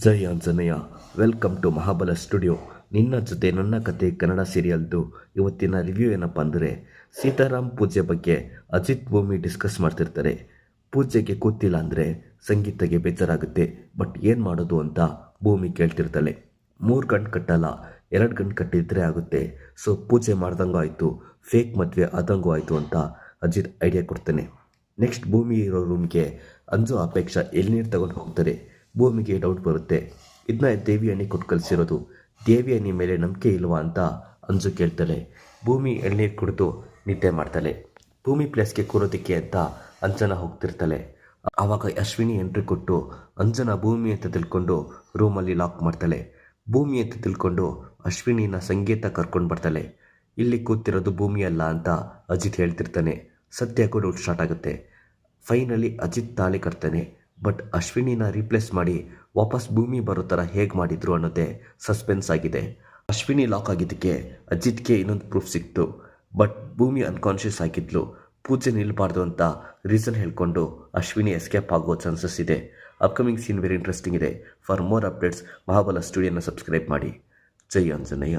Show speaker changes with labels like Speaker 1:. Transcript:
Speaker 1: Jai Anjaneya. Welcome to Mahabala studio. ನಿನ್ನ ಜೊತೆ ನನ್ನ ಕತೆ ಕನ್ನಡ ಸೀರಿಯಲ್ದು ಇವತ್ತಿನ ರಿವ್ಯೂ ಏನಪ್ಪ ಅಂದರೆ, ಸೀತಾರಾಮ್ ಪೂಜೆ ಬಗ್ಗೆ ಅಜಿತ್ ಭೂಮಿ ಡಿಸ್ಕಸ್ ಮಾಡ್ತಿರ್ತಾರೆ. ಪೂಜೆಗೆ ಕೂತಿಲ್ಲ ಅಂದರೆ ಸಂಗೀತಗೆ ಬೇಜಾರಾಗುತ್ತೆ. ಬಟ್ ಏನು ಮಾಡೋದು ಅಂತ ಭೂಮಿ ಕೇಳ್ತಿರ್ತಾಳೆ. ಮೂರು ಗಂಟು ಕಟ್ಟಲ್ಲ, ಎರಡು ಗಂಟು ಕಟ್ಟಿದ್ರೆ ಆಗುತ್ತೆ. ಸೊ ಪೂಜೆ ಮಾಡ್ದಂಗೂ ಆಯಿತು ಫೇಕ್ ಮದುವೆ ಆದಂಗೂ ಆಯಿತು ಅಂತ ಅಜಿತ್ ಐಡಿಯಾ ಕೊಡ್ತಾನೆ. ನೆಕ್ಸ್ಟ್ ಭೂಮಿ ಇರೋ ರೂಮ್ಗೆ ಅಂಜು ಅಪೇಕ್ಷ ಎಳ್ನೀರು ತಗೊಂಡು ಹೋಗ್ತಾರೆ. ಭೂಮಿಗೆ ಡೌಟ್ ಬರುತ್ತೆ. ಇದನ್ನ ದೇವಿ ಅಣ್ಣಿ ಕೊಟ್ಟು ಕಲಿಸಿರೋದು ದೇವಿ ಅಣ್ಣಿ ಮೇಲೆ ನಂಬಿಕೆ ಇಲ್ವಾ ಅಂತ ಅಂಜು ಕೇಳ್ತಾಳೆ. ಭೂಮಿ ಎಳ್ನೀರು ಕುಡಿದು ನಿದ್ದೆ ಮಾಡ್ತಾಳೆ. ಭೂಮಿ ಪ್ಲೇಸ್ಗೆ ಕೂರೋದಕ್ಕೆ ಅಂತ ಅಂಜನ ಹೋಗ್ತಿರ್ತಾಳೆ. ಆವಾಗ ಅಶ್ವಿನಿ ಎಂಟ್ರಿ ಕೊಟ್ಟು ಅಂಜನ ಭೂಮಿ ಅಂತ ತಿಳ್ಕೊಂಡು ರೂಮಲ್ಲಿ ಲಾಕ್ ಮಾಡ್ತಾಳೆ. ಭೂಮಿ ಅಂತ ತಿಳ್ಕೊಂಡು ಅಶ್ವಿನಿನ ಸಂಗೀತ ಕರ್ಕೊಂಡು ಬರ್ತಾಳೆ. ಇಲ್ಲಿ ಕೂತಿರೋದು ಭೂಮಿ ಅಲ್ಲ ಅಂತ ಅಜಿತ್ ಹೇಳ್ತಿರ್ತಾನೆ. ಸತ್ಯ ಕೂಡ ಸ್ಟಾರ್ಟ್ ಆಗುತ್ತೆ. ಫೈನಲಿ ಅಜಿತ್ ತಾಳಿ ಕಟ್ತಾನೆ. ಬಟ್ ಅಶ್ವಿನಿನ ರೀಪ್ಲೇಸ್ ಮಾಡಿ ವಾಪಸ್ ಭೂಮಿ ಬರೋ ಥರ ಹೇಗೆ ಮಾಡಿದ್ರು ಅನ್ನೋದೇ ಸಸ್ಪೆನ್ಸ್ ಆಗಿದೆ. ಅಶ್ವಿನಿ ಲಾಕ್ ಆಗಿದ್ದಕ್ಕೆ ಅಜಿತ್ಗೆ ಇನ್ನೊಂದು ಪ್ರೂಫ್ ಸಿಕ್ತು. ಬಟ್ ಭೂಮಿ ಅನ್ಕಾನ್ಷಿಯಸ್ ಆಗಿದ್ಲು. ಪೂಜೆ ನಿಲ್ಲಬಾರ್ದು ಅಂತ ರೀಸನ್ ಹೇಳ್ಕೊಂಡು ಅಶ್ವಿನಿ ಎಸ್ಕೇಪ್ ಆಗೋ ಚಾನ್ಸಸ್ ಇದೆ. ಅಪ್ಕಮಿಂಗ್ ಸೀನ್ ವೆರಿ ಇಂಟ್ರೆಸ್ಟಿಂಗ್ ಇದೆ. ಫಾರ್ ಮೋರ್ ಅಪ್ಡೇಟ್ಸ್ ಮಹಾಬಲ ಸ್ಟುಡಿಯೋನ ಸಬ್ಸ್ಕ್ರೈಬ್ ಮಾಡಿ. ಜೈ ಆಂಜನೇಯ.